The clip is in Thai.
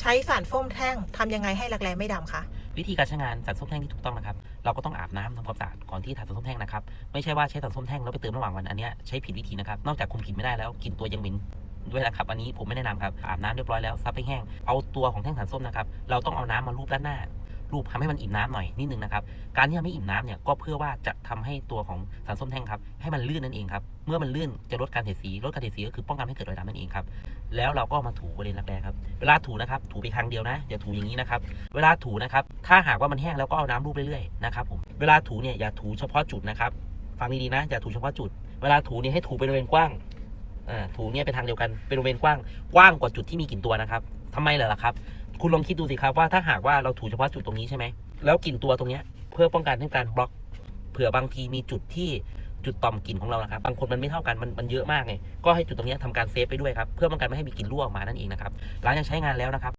ใช้สารโฟมแท่งทำยังไงให้รักแร้ไม่ดำคะ วิธีการใช้งานสารส้มแท่งที่ถูกต้องนะครับ เราก็ต้องอาบน้ำทำความสะอาดก่อนที่ทาสารส้มแท่งนะครับ ไม่ใช่ว่าใช้สารส้มแท่งแล้วไปเติมระหว่างวันอันเนี้ยใช้ผิดวิธีนะครับ นอกจากคุมกลิ่นไม่ได้แล้วกลิ่นตัวยังเหม็นด้วยนะครับ อันนี้ผมไม่แนะนำครับ อาบน้ำเรียบร้อยแล้วซับให้แห้ง เอาตัวของแท่งสารส้มนะครับ เราต้องเอาน้ำมาลูบด้านหน้า รูปทำให้มันอิ่มน้ำหน่อยนิดนึงนะครับ การที่ทำให้อิ่มน้ำเนี่ยก็เพื่อว่าจะทำให้ตัวของสารส้มแท่งครับให้มันลื่นนั่นเองครับ เมื่อมันลื่นจะลดการเสียสี ลดการเสียสีก็คือป้องกันไม่ให้เกิดรอยดำนั่นเองครับ แล้วเราก็มาถูบริเวณรักแร้ครับ เวลาถูนะครับ ถูไปครั้งเดียวนะ อย่าถูอย่างนี้นะครับ เวลาถูนะครับ ถ้าหากว่ามันแห้งแล้วก็เอาน้ำรูปเรื่อยๆนะครับผม เวลาถูเนี่ยอย่าถูเฉพาะจุดนะครับ ฟังดีๆนะ อย่าถูเฉพาะจุด เวลาถูเนี่ยให้ถูเป็นบริเวณกว้างอ่าถูเนี่ยเป็นทางเดียวกัน เป็นบริเวณกว้าง กว้างกว่าจุดที่มีกลิ่นตัวนะครับทำไมเหรอครับ คุณลองคิดดูสิครับว่าถ้าหากว่าเราถูเฉพาะจุดตรงนี้ใช่ไหมแล้วกลิ่นตัวตรงเนี้ยเพื่อป้องกันให้การบล็อกเผื่อบางทีมีจุดที่จุดต่อมกลิ่นของเรานะครับบางคนมันไม่เท่ากันมันมันเยอะมากไงก็ให้จุดตรงนี้ยทำการเซฟไปด้วยครับเพื่อป้องกันไม่ให้มีกลิ่นรั่วออกมานั่นเองนะครับหลังจากใช้งานแล้วนะครับ